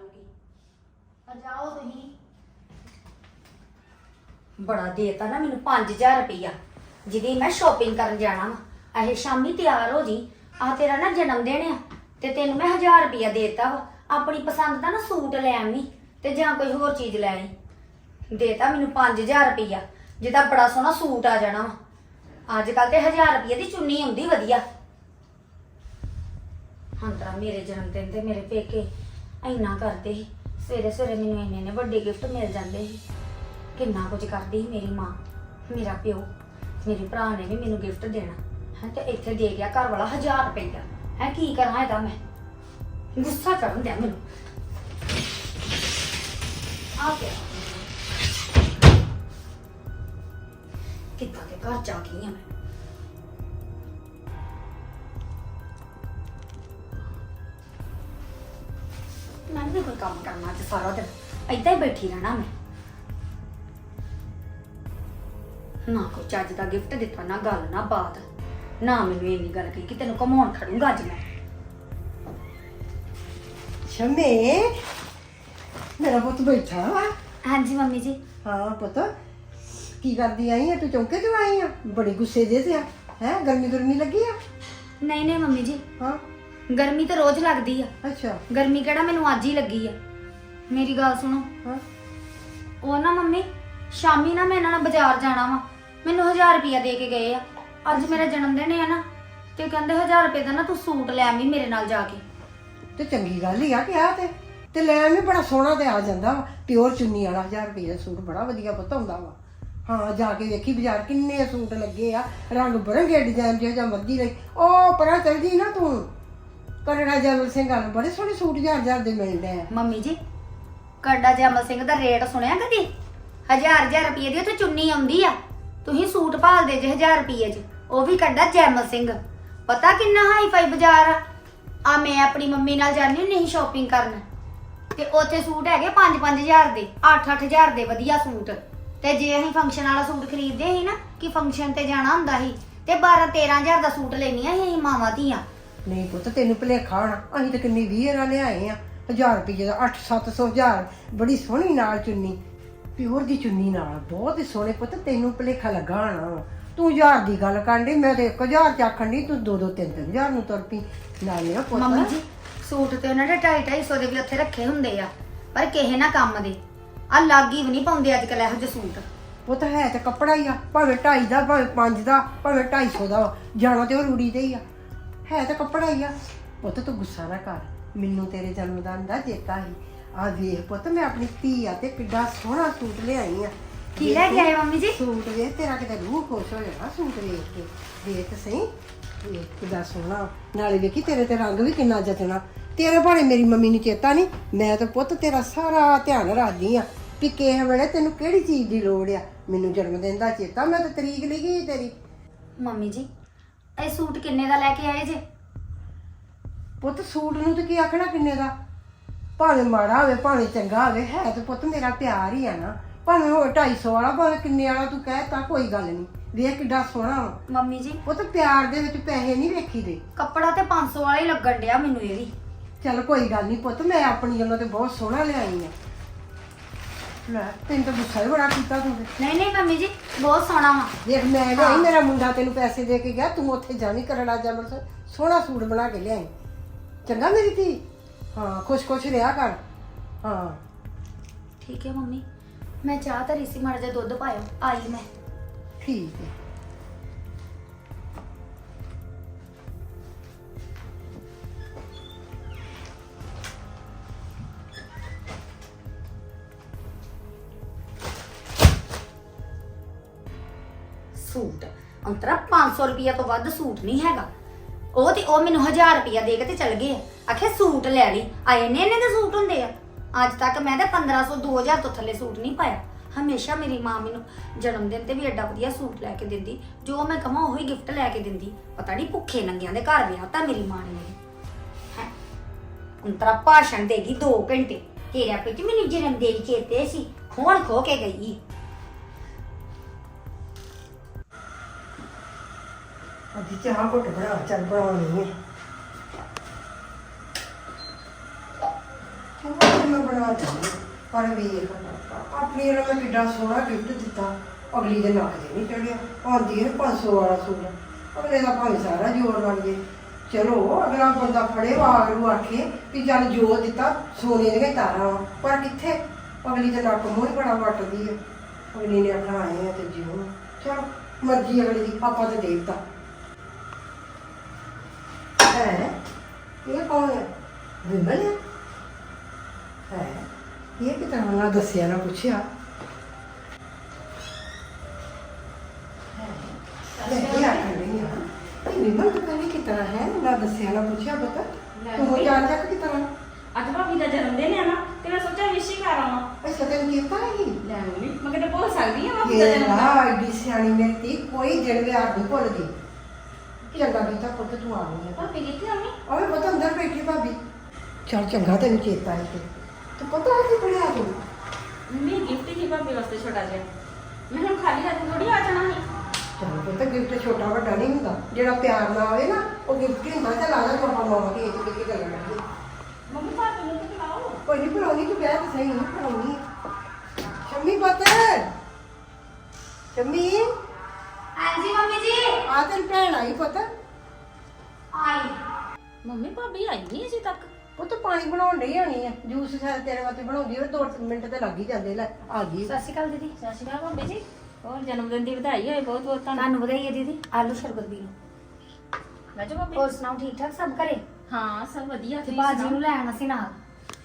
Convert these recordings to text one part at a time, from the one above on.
ਲੂਗੀ ਆ ਜਾਓ ਤੁਸੀਂ। ਬੜਾ ਦੇਤਾ ਨਾ ਮੈਨੂੰ 5000 ਰੁਪਈਆ। ਜਿਹਦੀ ਮੈਂ ਸ਼ਾਪਿੰਗ ਕਰਨ ਜਾਣਾ ਵਾ। ਇਹ ਸ਼ਾਮੀ ਤਿਆਰ ਹੋ ਜੀ। ਆ ਤੇਰਾ ਨਾ ਜਨਮ ਦਿਨ ਆ। ਤੇ ਤੈਨੂੰ ਮੈਂ 1000 ਰੁਪਈਆ ਦੇਤਾ ਵਾ। ਆਪਣੀ ਪਸੰਦ ਦਾ ਨਾ ਸੂਟ ਲੈ ਆਵੀਂ ਤੇ ਜਾਂ ਕੋਈ ਹੋਰ ਚੀਜ਼ ਲੈ ਆਈ। ਦੇਤਾ ਮੈਨੂੰ 5000 ਰੁਪਈਆ। ਜਿਹਦਾ ਬੜਾ ਸੋਹਣਾ ਸੂਟ ਆ ਜਾਣਾ ਵਾ। ਅੱਜ ਕੱਲ ਤੇ 1000 ਰੁਪਈਏ ਦੀ ਚੁੰਨੀ ਆਉਂਦੀ ਵਧੀਆ। ਹੰਤਰਾ ਮੇਰੇ ਜਨਮ ਦਿਨ ਤੇ ਮੇਰੇ ਪੇਕੇ ਇੰਨਾ ਕਰਦੇ ਸੀ। ਸਵੇਰੇ ਸਵੇਰੇ ਮੈਨੂੰ ਇੰਨੇ ਇੰਨੇ ਵੱਡੇ ਗਿਫਟ ਮਿਲ ਜਾਂਦੇ ਸੀ। ਕਿੰਨਾ ਕੁਝ ਕਰਦੀ ਸੀ ਮੇਰੀ ਮਾਂ, ਮੇਰਾ ਪਿਓ, ਮੇਰੇ ਭਰਾ ਨੇ ਵੀ ਮੈਨੂੰ ਗਿਫਟ ਦੇਣਾ। ਹੈ, ਤੇ ਇੱਥੇ ਦੇ ਗਿਆ ਘਰ ਵਾਲਾ 1000 ਰੁਪਈਆ। ਹੈ, ਕੀ ਕਰਾਂ ਇਹਦਾ ਮੈਂ? ਗੁੱਸਾ ਕਰਨ ਦਿਆ ਮੈਨੂੰ। ਆ ਗਿਆ। ਕਿੱਦਾਂ ਦੇ ਘਰ ਜਾ ਗਈ ਆ ਮੈਂ? ਮੈਂ ਵੀ ਕੋਈ ਕੰਮ ਕਰਨਾ ਅੱਜ ਸਾਰਾ ਦਿਨ ਏਦਾਂ ਹੀ ਬੈਠੀ ਰਹਿਣਾ ਮੈਂ। ਨਾ ਕੋਈ ਚੱਜ ਦਾ ਗਿਫਟ ਦਿੱਤਾ ਨਾ ਗੱਲ ਨਾ ਬਾਤ। ਨਾ ਮੈਨੂੰ ਇੰਨੀ ਗੱਲ ਕਹੀ ਕਿ ਤੈਨੂੰ ਕਮਾਉਣ ਖੜੂੰਗਾ ਅੱਜ ਮੈਂ। ਸ਼ਮੇ ਮੇਰਾ ਪੁੱਤ ਬੈਠਾ ਵਾ। ਹਾਂਜੀ ਮੰਮੀ ਜੀ। ਹਾਂ ਪੁੱਤ ਕੀ ਕਰਦੀ ਆਈ ਆ? ਤੂੰ ਚੌਂਕੇ ਤੋਂ ਆਈ ਆ? ਬੜੀ ਗੁੱਸੇ ਦੇ ਤੇ ਆ। ਹੈ ਗਰਮੀ ਗਰਮੀ ਲੱਗੀ ਆ? ਨਹੀਂ ਨਹੀਂ ਮੰਮੀ ਜੀ। ਹਾਂ। ਗਰਮੀ ਤਾਂ ਰੋਜ਼ ਲੱਗਦੀ ਆ। ਅੱਛਾ। ਗਰਮੀ ਕਿਹੜਾ ਮੈਨੂੰ ਅੱਜ ਹੀ ਲੱਗੀ ਆ। ਮੇਰੀ ਗੱਲ ਸੁਣੋ। ਹਾਂ। ਉਹ ਨਾ ਮੰਮੀ ਸ਼ਾਮੀ ਨਾ ਮੈਂ ਇਹਨਾਂ ਨਾਲ ਬਾਜ਼ਾਰ ਜਾਣਾ ਵਾ। ਮੈਨੂੰ 1000 ਰੁਪਇਆ ਦੇ ਕੇ ਗਏ ਆ। ਅੱਜ ਮੇਰਾ ਜਨਮ ਦਿਨ ਹੈ ਨਾ ਤੇ ਕਹਿੰਦੇ 1000 ਰੁਪਏ ਦਾ ਨਾ ਤੂੰ ਸੂਟ ਲੈ ਆਵੀਂ ਮੇਰੇ ਨਾਲ ਜਾ ਕੇ। ਤੇ ਚੰਗੀ ਗੱਲ ਹੀ ਆ ਕਿ ਆ ਤੇ। ਤੇ ਲੈ ਵੀ ਬੜਾ ਸੋਹਣਾ ਤੇ ਆ ਜਾਂਦਾ ਵਾ। ਪਿਓਰ ਚੁੰਨੀ ਵਾਲਾ 1000 ਰੁਪਏ ਦਾ ਸੂਟ ਬੜਾ ਵਧੀਆ ਪੁੱਤ ਹੁੰਦਾ ਵਾ। ਹਾਂ ਜਾ ਕੇ ਵੇਖੀ ਬਾਜ਼ਾਰ ਕਿੰਨੇ ਸੂਟ ਲੱਗੇ ਆ। ਰੰਗ ਬਰੰਗੇ ਡਿਜ਼ਾਈਨ ਜਿਹੋ ਜਿਹਾ ਮਰਜ਼ੀ ਲਈ। ਉਹ ਪਰਾਂ ਚਲ ਜੀ ਨਾ ਤੂੰ। ਕਰੜਾ ਜਮਲ ਸਿੰਘ ਨੂੰ ਬੜੇ ਸੋਹਣੇ ਸੂਟ ਹਜ਼ਾਰ ਹਜ਼ਾਰ ਦੇ ਮਿਲਦੇ ਆ। ਮੰਮੀ ਜੀ ਕੱਡਾ ਜਮਲ ਸਿੰਘ ਦਾ ਰੇਟ ਸੁਣਿਆ ਕਦੀ? ਹਜ਼ਾਰ ਹਜ਼ਾਰ ਰੁਪਏ ਦੀ ਉੱਥੇ ਚੁੰਨੀ ਆਉਂਦੀ ਆ। ਤੁਸੀਂ ਸੂਟ ਭਾਲਦੇ ਜੇ ਹਜ਼ਾਰ ਰੁਪਏ 'ਚ, ਉਹ ਵੀ ਕੱਡਾ ਜੈਮਲ ਸਿੰਘ। ਪਤਾ ਕਿੰਨਾ ਹਾਈ ਬਾਜ਼ਾਰ ਆ? ਆ ਮੈਂ ਆਪਣੀ ਮੰਮੀ ਨਾਲ ਜਾਂਦੀ ਨਹੀਂ ਸ਼ਾਪਿੰਗ ਕਰਨ। ਤੇ ਉੱਥੇ ਸੂਟ ਹੈਗੇ 5-5000 ਦੇ 8-8000 ਦੇ ਵਧੀਆ ਸੂਟ। ਤੇ ਜੇ ਅਸੀਂ ਫੰਕਸ਼ਨ ਵਾਲਾ ਸੂਟ ਖਰੀਦਦੇ ਸੀ ਨਾ, ਕਿ ਫੰਕਸ਼ਨ ਤੇ ਜਾਣਾ ਹੁੰਦਾ ਸੀ, ਤੇ 12-13000 ਦਾ ਸੂਟ ਲੈਣੀਆਂ ਸੀ ਅਸੀਂ ਮਾਵਾਂ ਧੀਆਂ। ਨਹੀਂ ਪੁੱਤ ਤੈਨੂੰ ਭੁਲੇਖਾ ਹੋਣਾ ਅਸੀਂ ਤਾਂ ਕਿੰਨੀ 20 ਰਾਂ ਲਿਆਏ ਆ। 1000 ਰੁਪਏ ਦਾ 8-700 ਹਜ਼ਾਰ ਬੜੀ ਸੋਹਣੀ ਨਾਲ ਚੁੰਨੀ ਪਿਓਰ ਦੀ ਚੁੰਨੀ ਨਾਲ ਬਹੁਤ ਹੀ ਸੋਹਣੇ ਪੁੱਤ ਤੈਨੂੰ ਭੁਲੇਖਾ ਲੱਗਾ ਹੋਣਾ ਤੂੰ ਹਜ਼ਾਰ ਦੀ ਗੱਲ ਕਰਨੀ ਮੈਂ ਤੇ 1000 ਚ ਆਖਣ ਦੀ ਤੂੰ 2-2 3-3 ਹਜ਼ਾਰ ਨੂੰ ਤੁਰ ਪਈ। ਨਾਲੇ ਆ ਪੁੱਤ। ਮੰਮੀ ਜੀ ਸੂਟ ਤੇ ਉਹਨਾਂ ਦੇ 2.5 ਦੇ ਵੀ ਉੱਥੇ ਰੱਖੇ ਹੁੰਦੇ ਆ ਪਰ ਕਿਸੇ ਨਾ ਕੰਮ ਦੇ। ਆ ਲਾਗੀ ਵੀ ਨਹੀਂ ਪਾਉਂਦੇ ਅੱਜ ਕੱਲ ਇਹੋ ਜਿਹੇ ਸੂਟ। ਪੁੱਤ ਹੈ ਤੇ ਕੱਪੜਾ ਹੀ ਆ ਭਾਵੇਂ 2.5 ਦਾ ਭਾਵੇਂ 5 ਦਾ ਭਾਵੇਂ 250 ਦਾ। ਜਾਣਾ ਤੇ ਉਹ ਰੂੜੀ ਤੇ ਹੀ ਆ। ਹੈ ਤਾਂ ਕੱਪੜਾ ਹੀ ਆ। ਪੁੱਤ ਤੂੰ ਗੁੱਸਾ ਨਾ ਕਰ। ਮੈਨੂੰ ਤੇਰੇ ਜਨਮਦਿਨ ਦਾ ਚੇਤਾ ਸੀ। ਆ ਵੇਖ ਪੁੱਤ ਮੈਂ ਆਪਣੀ ਧੀ ਆ ਤੇ ਕਿੱਡਾ ਸੋਹਣਾ ਸੂਟ ਲਿਆਈ ਆ। ਕੀ ਲੈ ਕੇ ਆਏ ਮੰਮੀ ਜੀ? ਸੂਟ ਵੇਖ ਤੇਰਾ ਕਿਤੇ ਰੂਹ ਖੁਸ਼ ਹੋ ਜਾਣਾ ਸੂਟ ਵੇਖ ਕੇ। ਵੇਖ ਸਹੀ ਵੇਖ ਕਿੱਡਾ ਸੋਹਣਾ। ਨਾਲੇ ਵੇਖੀ ਤੇਰੇ ਤੇ ਰੰਗ ਵੀ ਕਿੰਨਾ ਜਚਣਾ। ਤੇਰੇ ਭਾਣੇ ਮੇਰੀ ਮੰਮੀ ਨੂੰ ਚੇਤਾ ਨਹੀਂ। ਮੈਂ ਤਾਂ ਪੁੱਤ ਤੇਰਾ ਸਾਰਾ ਧਿਆਨ ਰੱਖਦੀ ਆ ਕਿ ਕਿਸੇ ਵੇਲੇ ਤੈਨੂੰ ਕਿਹੜੀ ਚੀਜ਼ ਦੀ ਲੋੜ ਆ। ਮੈਨੂੰ ਜਨਮ ਦਿਨ ਦਾ ਚੇਤਾ ਮੈਂ ਤਾਂ ਤਰੀਕ ਲਿਖੀ ਤੇਰੀ। ਮੰਮੀ ਜੀ ਇਹ ਸੂਟ ਕਿੰਨੇ ਦਾ ਲੈ ਕੇ ਆਏ ਜੇ? ਪੁੱਤ ਸੂਟ ਨੂੰ ਤੇ ਕੀ ਆਖਣਾ ਕਿੰਨੇ ਦਾ? ਭਾਵੇਂ ਮਾੜਾ ਹੋਵੇ ਭਾਵੇਂ ਚੰਗਾ ਹੋਵੇ ਹੈ ਤੇ ਪੁੱਤ ਮੇਰਾ ਪਿਆਰ ਹੀ ਆ ਨਾ। ਭਾਵੇਂ ਹੋਵੇ 250 ਵਾਲਾ ਭਾਵੇਂ ਕਿੰਨੇ ਵਾਲਾ ਤੂੰ ਕਹਿ ਤਾਂ ਕੋਈ ਗੱਲ ਨਹੀਂ। ਵੇਖ ਕਿੱਡਾ ਸੋਹਣਾ ਵਾ। ਮੰਮੀ ਜੀ। ਪੁੱਤ ਪਿਆਰ ਦੇ ਵਿੱਚ ਪੈਸੇ ਨਹੀਂ ਵੇਖੀਦੇ ਕੱਪੜਾ ਤੇ 500 ਵਾਲਾ ਹੀ ਲੱਗਣ ਡਿਆ ਮੈਨੂੰ ਇਹ ਵੀ। ਚੱਲ ਕੋਈ ਗੱਲ ਨਹੀਂ ਪੁੱਤ ਮੈਂ ਆਪਣੀ ਗੱਲੋਂ ਤੇ ਬਹੁਤ ਸੋਹਣਾ ਲਿਆਈ ਆ। ਲੈ ਤੈਨੂੰ ਤਾਂ ਗੁੱਸਾ ਹੀ ਬੜਾ ਕੀਤਾ ਤੂੰ ਤੇ। ਨਹੀਂ ਨਹੀਂ ਮੰਮੀ ਜੀ ਬਹੁਤ ਸੋਹਣਾ ਵਾ। ਦੇਖ ਮੈਂ ਲਿਆਈ ਮੇਰਾ ਮੁੰਡਾ ਤੈਨੂੰ ਪੈਸੇ ਦੇ ਕੇ ਗਿਆ ਤੂੰ ਉੱਥੇ ਜਾਣੀ ਕਰੜਾ ਜਮਰ ਸੋਹਣਾ ਸੂਟ ਬਣਾ ਕੇ ਲਿਆਈ। ਚੰਗਾ ਮੇਰੀ ਧੀ? ਹਾਂ ਖੁਸ਼ ਖੁਸ਼ ਰਿਹਾ ਕਰ। ਹਾਂ। ਠੀਕ ਹੈ ਮੰਮੀ ਮੈਂ ਚਾਹ ਧਰੀ ਸੀ ਮਾੜਾ ਦੁੱਧ ਪਾਇਓ ਆਈ ਮੈਂ। ਠੀਕ ਹੈ। ਸੂਟ। ਅੰਤਰਾ 500 ਰੁਪਇਆ ਤੋਂ ਵੱਧ ਸੂਟ ਨਹੀਂ ਹੈਗਾ। ਉਹ ਤੇ ਉਹ ਮੈਨੂੰ 1000 ਰੁਪਇਆ ਦੇ ਕੇ ਤੇ ਚਲ ਗਏ ਆਖੇ ਸੂਟ ਲੈ ਲਈ। ਆਏ ਨੇ ਇਹਨੇ ਦੇ ਸੂਟ ਹੁੰਦੇ ਆ। ਅੱਜ ਤੱਕ ਮੈਂ ਤਾਂ 1500 2000 ਤੋਂ ਥੱਲੇ ਸੂਟ ਨਹੀਂ ਪਾਇਆ। ਹਮੇਸ਼ਾ ਮੇਰੀ ਮਾਂ ਮੈਨੂੰ ਜਨਮ ਦਿਨ ਤੇ ਵੀ ਐਡਾ ਵਧੀਆ ਸੂਟ ਲੈ ਕੇ ਦਿੰਦੀ। ਜੋ ਮੈਂ ਕਹਾਂ ਉਹੀ ਗਿਫਟ ਲੈ ਕੇ ਦਿੰਦੀ। ਪਤਾ ਨਹੀਂ ਭੁੱਖੇ ਨੰਗਿਆਂ ਦੇ ਘਰ ਵਿਆਹ ਤਾਂ ਮੇਰੀ ਮਾਂ ਨੇ। ਹੈ? ਅੰਤਰਾ ਭਾਸ਼ਣ ਦੇਗੀ 2 ਘੰਟੇ। ਤੇਰੇ ਪਿੱਛੇ ਮੈਨੂੰ ਜਨਮ ਦਿਨ ਚੇਤੇ ਸੀ। ਖੋਣ ਖੋ ਕੇ ਗਈ। ਅੱਜ ਚਾਹ ਘੁੱਟ ਬਣਾ ਚੱਲ ਬਣਾਉਣੀ ਹੈ ਚਾਹ ਮੈਂ ਬਣਾ ਦਿੰਦੀ ਪਰ ਵੇਖ ਆਪਣੀ ਨੂੰ ਮੈਂ ਕਿੱਡਾ ਸੋਹਣਾ ਗਿਫਟ ਦਿੱਤਾ ਅਗਲੀ ਦੇ ਨੱਕ ਦੇ ਨਹੀਂ ਚੜਿਆ ਆਉਂਦੀ ਹੈ 500 ਵਾਲਾ ਸੂਟ ਅਗਲੇ ਦਾ ਭਾਵੇਂ ਸਾਰਾ ਜੋੜ ਲੱਗ ਜੇ ਚਲੋ ਅਗਲਾ ਬੰਦਾ ਫੜੇ ਵਾਗ ਨੂੰ ਆਖੇ ਵੀ ਚੱਲ ਜੋ ਦਿੱਤਾ ਸੋਨੇ ਦੀਆਂ ਤਾਰਾਂ ਪਰ ਕਿੱਥੇ ਅਗਲੀ ਦੇ ਨੱਕ ਮੂੰਹ ਹੀ ਬੜਾ ਵੱਟਦੀ ਹੈ ਅਗਲੀ ਨੇ ਆਖਣਾ ਆਏ ਆ ਤੇ ਜਿਉ ਚਲ ਮਰਜ਼ੀ ਅਗਲੀ ਦੀ ਆਪਾਂ ਤੇ ਦੇਵਤਾ ਹੈ ਇਹ ਕੌਣ ਹੈ ਵਿਮਲ ਹੈ ਹੈ ਇਹ ਕਿਤਾ ਨਾ ਦੱਸਿਆ ਨਾ ਪੁੱਛਿਆ ਲੈ ਕੇ ਆ ਰਹੀ ਹਾਂ ਇਹ ਵਿਮਲ ਤਾਂ ਕਹਿੰਦੀ ਕਿਤਨਾ ਹੈ ਨਾ ਦੱਸਿਆ ਨਾ ਪੁੱਛਿਆ ਬਤਾ ਤੂੰ ਜਾਣ ਤੱਕ ਕਿਤਨਾ ਅੱਜ ਭਾਬੀ ਦਾ ਜਨਮ ਦਿਨ ਹੈ ਨਾ ਤੇ ਮੈਂ ਸੋਚਿਆ ਵਿਸ਼ ਹੀ ਕਰ ਆਵਾਂ ਅੱਛਾ ਤੈਨੂੰ ਕੀਤਾ ਹੀ ਲੈ ਮੰਮੀ ਮੈਂ ਕਿਤੇ ਭੁੱਲ ਸਕਦੀ ਹਾਂ ਭਾਬੀ ਦਾ ਇਹ ਜਨਮ ਦਿਨ ਲਾ ਐਡੀ ਸਿਆਣੀ ਮੇਰੀ ਕੋਈ ਦਿਨ ਵਿਆਹ ਨਹੀਂ ਭੁੱਲਦੀ ਚੰਗਾ ਕੀਤਾ ਪੁੱਤ ਤੂੰ ਆ ਗਈ ਹੈ ਭਾਬੀ ਕਿੱਥੇ ਮੰਮੀ? ਓਏ ਪਤਾ ਅੰਦਰ ਬੈਠੀ ਭਾਬੀ। ਚਲ ਚੰਗਾ ਤੈਨੂੰ ਚੇਤਾ ਹੈ ਤੇ ਤੂੰ ਪਤਾ ਹੈ ਕਿ ਪੜਿਆ ਤੂੰ? ਮੰਮੀ ਗਿਫਟ ਹੀ ਭਾਬੀ ਵਾਸਤੇ ਛੋਟਾ ਜਿਹਾ। ਮੈਂ ਹੁਣ ਖਾਲੀ ਹੱਥ ਥੋੜੀ ਆ ਜਾਣਾ ਸੀ। ਚਲ ਪੁੱਤ ਗਿਫਟ ਛੋਟਾ ਵੱਡਾ ਨਹੀਂ ਹੁੰਦਾ। ਜਿਹੜਾ ਪਿਆਰ ਨਾਲ ਆਵੇ ਨਾ ਉਹ ਗਿਫਟ ਹੀ ਹੁੰਦਾ। ਤੇ ਲਾ ਲੈ ਪਾਪਾ ਮਾਮਾ ਦੀ ਇੱਕ ਇੱਕ ਗੱਲ ਕਰਾਂਗੇ ਮੰਮੀ ਭਾਬੀ ਨੂੰ ਤਾਂ ਕੋਈ ਨਹੀਂ ਪੜਾਉਣੀ ਤੂੰ ਵਿਆਹ ਤਾਂ ਸਹੀ ਨਹੀਂ ਪੜਾਉਣੀ ਸ਼ੰਮੀ ਪੁੱਤ। ਸ਼ੰਮੀ। ਹਾਂਜੀ ਮੰਮੀ ਜੀ ਆ ਤੇਰੀ ਭੈਣ ਆਈ ਪੁੱਤ ਆਈ ਮੰਮੀ ਭਾਬੀ ਆਈ ਨਹੀਂ ਅਜੇ ਤੱਕ ਪੁੱਤ ਪਾਣੀ ਬਣਾਉਣ ਨਹੀਂ ਆਣੀ ਆ। ਜੂਸ ਸ਼ਾਇਦ ਤੇਰੇ ਵਾਸਤੇ ਬਣਾਉਂਦੀ ਉਹ 2 ਮਿੰਟ ਤੇ ਲੱਗ ਹੀ ਜਾਂਦੇ ਲੈ ਆ ਗਈ। ਸਤਿ ਸ਼੍ਰੀ ਅਕਾਲ ਦੀਦੀ ਸਤਿ ਸ਼੍ਰੀ ਅਕਾਲ ਭਾਬੀ ਜੀ। ਹੋਰ ਜਨਮ ਦਿਨ ਦੀ ਵਧਾਈ ਹੋਏ ਬਹੁਤ ਬਹੁਤ ਤੁਹਾਨੂੰ। ਤੁਹਾਨੂੰ ਵਧਾਈ ਹੈ ਦੀਦੀ ਆਲੂ ਸ਼ਰਬਤ ਪੀ ਲਓ ਰਾਜੋ ਭਾਬੀ। ਹੋਰ ਸੁਣਾਓ ਠੀਕ ਠਾਕ ਸਭ ਘਰੇ? ਹਾਂ ਸਭ ਵਧੀਆ ਤੇ ਤੁਸੀਂ ਬਾਜੀ ਸੁਣਾਓ? ਨੂੰ ਲੈਣਾ ਸੀ ਨਾਲ।